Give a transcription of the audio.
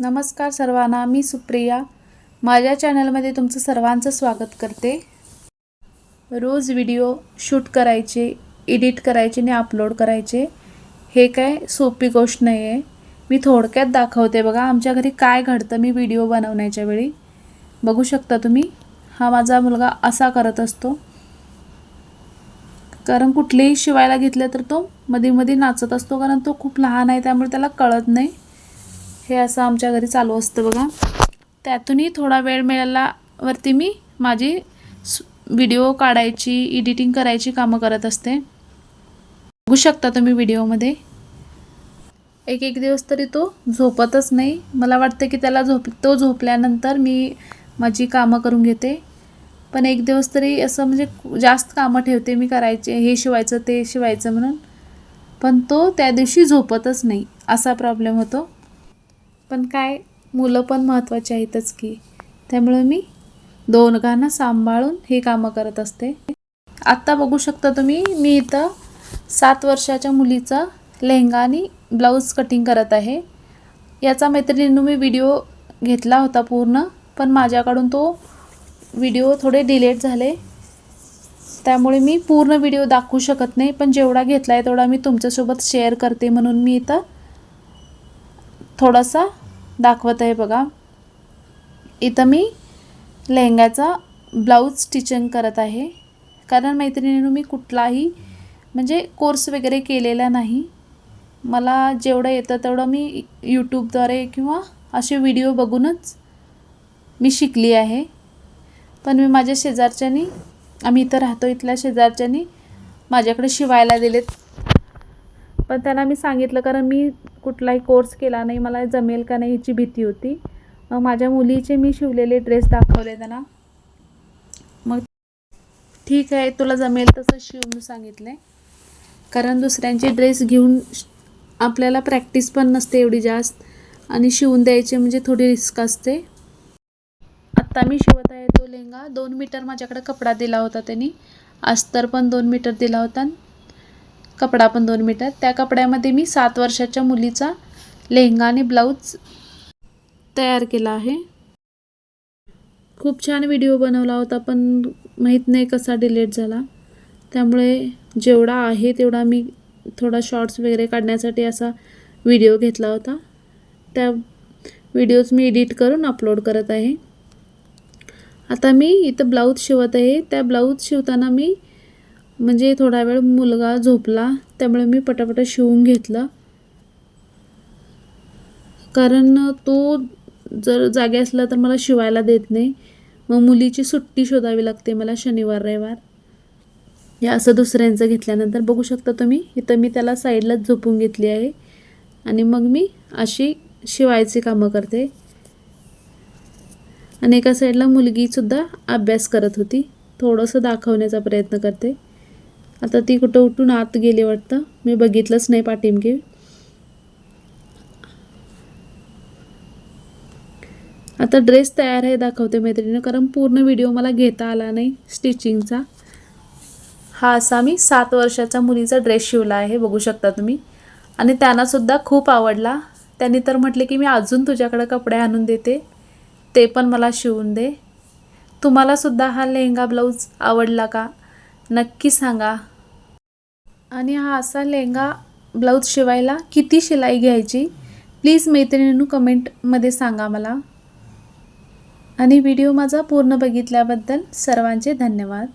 नमस्कार सर्वांना मी सुप्रिया. माझ्या चॅनलमध्ये तुमचं सर्वांचं स्वागत करते. रोज व्हिडिओ शूट करायचे एडिट करायचे आणि अपलोड करायचे. हे काय सोपी गोष्ट नाही आहे मी थोडक्यात दाखवते बघा आमच्या घरी काय घडतं मी व्हिडिओ बनवण्याच्या वेळी. बघू शकता तुम्ही. हा माझा मुलगा असा करत असतो. कारण कुठलेही शिवायला घेतलं तर तो मध्ये मध्ये नाचत असतो कारण तो खूप लहान आहे त्यामुळे त्याला कळत नाही. हे असं आमच्या घरी चालू असतं बघा. त्यातूनही थोडा वेळ मिळाला वरती मी माझी व्हिडिओ काढायची एडिटिंग करायची कामं करत असते. बघू शकता तुम्ही व्हिडिओमध्ये एक एक दिवस तरी तो झोपतच नाही. मला वाटतं की त्याला झोप तो झोपल्यानंतर मी माझी कामं करून घेते. पण एक दिवस तरी असं म्हणजे जास्त कामं ठेवते मी करायचे हे शिवायचं ते शिवायचं म्हणून. पण तो त्या दिवशी झोपतच नाही. असा प्रॉब्लेम होतो. पण काय मुलं पण महत्त्वाची आहेतच की. त्यामुळे मी दोन गाणं सांभाळून हे कामं करत असते. आत्ता बघू शकता तुम्ही मी इथं सात वर्षाच्या मुलीचा लेहंगा आणि ब्लाऊज कटिंग करत आहे. याचा मैत्रिणीनं मी व्हिडिओ घेतला होता पूर्ण पण माझ्याकडून तो व्हिडिओ थोडे डिलेट झाले. त्यामुळे मी पूर्ण व्हिडिओ दाखवू शकत नाही पण जेवढा घेतला आहे तेवढा मी तुमच्यासोबत शेअर करते म्हणून मी इथं थोडासा दाखवत आहे बघा. इथं मी लेहंग्याचा ब्लाऊज स्टिचिंग करत आहे. कारण मैत्रिणीनं मी कुठलाही म्हणजे कोर्स वगैरे केलेला नाही. मला जेवढं येतं तेवढं मी यूट्यूबद्वारे किंवा असे व्हिडिओ बघूनच मी शिकली आहे. पण मी माझ्या शेजारच्यानी आम्ही इथं राहतो इथल्या शेजारच्यानी माझ्याकडे शिवायला दिलेत. पण त्यांना मी सांगितलं कारण मी कुठलाही कोर्स केला नाही मला जमेल का नाही याची भीती होती. मग माझ्या मुलीचे मी शिवलेले ड्रेस दाखवले त्यांना. मग ठीक आहे तुला जमेल तसं शिवून सांगितले. कारण दुसऱ्यांचे ड्रेस घेऊन श- आपल्याला प्रॅक्टिस पण नसते एवढी जास्त. आणि शिवून द्यायचे म्हणजे थोडी रिस्क असते. आत्ता मी शिवत आहे तो लेंगा दोन मीटर माझ्याकडे कपडा दिला होता त्यांनी. अस्तर पण दोन मीटर दिला होता. कपडा पण दोन मीटर त्या कपड्यामध्ये मी सात वर्षाच्या मुलीचा लेहंगा आणि ब्लाऊज तयार केला आहे. खूप छान व्हिडिओ बनवला होता पण माहीत नाही कसा डिलीट झाला. त्यामुळे जेवढा आहे तेवढा मी थोडा शॉर्ट्स वगैरे काढण्यासाठी असा व्हिडिओ घेतला होता. त्या व्हिडिओज मी एडिट करून अपलोड करत आहे. आता मी इथं ब्लाऊज शिवत आहे. त्या ब्लाऊज शिवताना मी म्हणजे थोडा वेळ मुलगा झोपला त्यामुळे मी पटापटा शिवून घेतलं. कारण तो जर जागे असला तर मला शिवायला देत नाही. मग मुलीची सुट्टी शोधावी लागते मला शनिवार रविवार. या असं दुसऱ्यांचं घेतल्यानंतर बघू शकता तुम्ही. इथं मी त्याला साईडलाच झोपून घेतली आहे. आणि मग मी अशी शिवायची कामं करते. आणि एका साईडला मुलगीसुद्धा अभ्यास करत होती. थोडंसं दाखवण्याचा प्रयत्न करते. आता ती कुठं उठून आत गेली वाटतं. मी बघितलंच नाही पाठीमकी आता ड्रेस तयार आहे दाखवते मैत्रिणीनं कारण पूर्ण व्हिडिओ मला घेता आला नाही स्टिचिंगचा हा असा मी सात वर्षाच्या मुलीचा ड्रेस शिवला आहे बघू शकता तुम्ही. आणि त्यांनासुद्धा खूप आवडला. त्यांनी तर म्हटले की मी अजून तुझ्याकडं कपडे आणून देते. ते पण मला शिवून दे. तुम्हालासुद्धा हा लेहंगा ब्लाऊज आवडला का? नक्की सांगा. आणि हा असा लेहंगा ब्लाऊज शिवायला किती शिलाई घ्यायची? प्लीज मैत्रिणींनो कमेंटमध्ये सांगा मला. आणि व्हिडिओ माझा पूर्ण बघितल्याबद्दल सर्वांचे धन्यवाद.